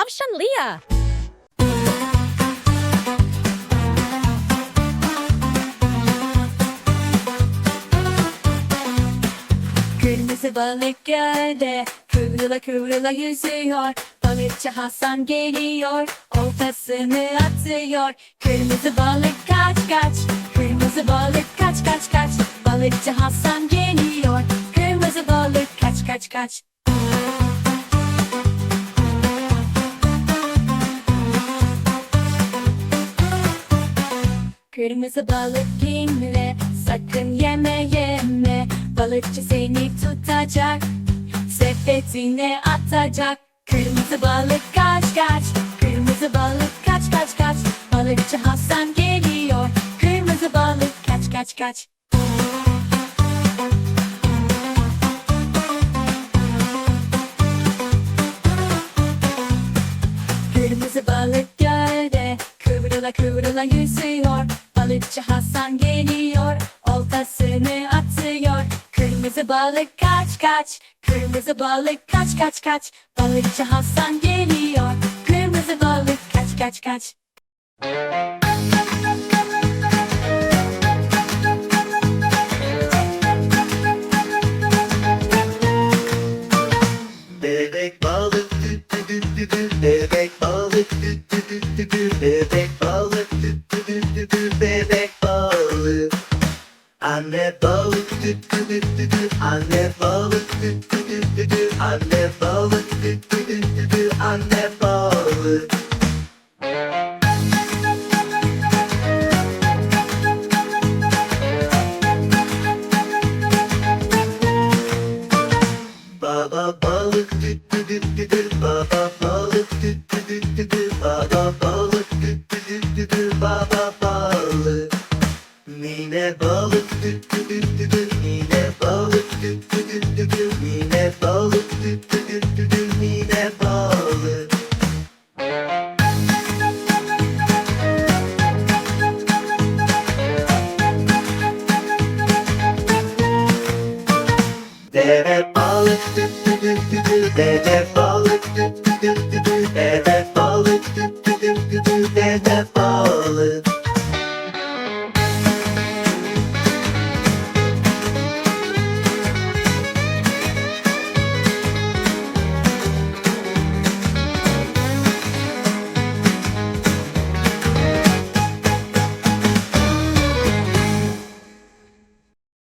Tavşan Lia. Kırmızı balık gölde kıvrıla kıvrıla yüzüyor. Balıkçı Hasan geliyor oltasını atıyor. Kırmızı balık kaç kaç Kırmızı balık kaç kaç kaç. Balıkçı Hasan geliyor Kırmızı balık kaç kaç kaç Kırmızı balık kimle? Sakın yeme yeme. Balıkçı seni tutacak. Sepetine atacak. Kırmızı balık kaç kaç. Kırmızı balık kaç kaç kaç. Balıkçı Hasan geliyor. Kırmızı balık kaç kaç kaç. Kırmızı balık gölde kıvrıla kıvrıla yüzüyor Balıkçı Hasan geliyor oltasını atıyor. Kırmızı balık kaç kaç Kırmızı balık kaç kaç kaç. Balıkçı Hasan geliyor Kırmızı balık kaç kaç kaç. Bebek balık dü dü dü dü dü Bebek balık dü dü dü dü dü Bebek balık Anne balık dü dü dü dü dü Anne balık dü dü dü dü dü Anne balık dü dü dü dü dü Anne balık Baba balık dü dü dü dü dü Baba balık dü dü dü dü dü Baba balık dü dü dü dü dü Baba balık Mine balık Mine balık Mine balık Mine balık. Deve balık dü dü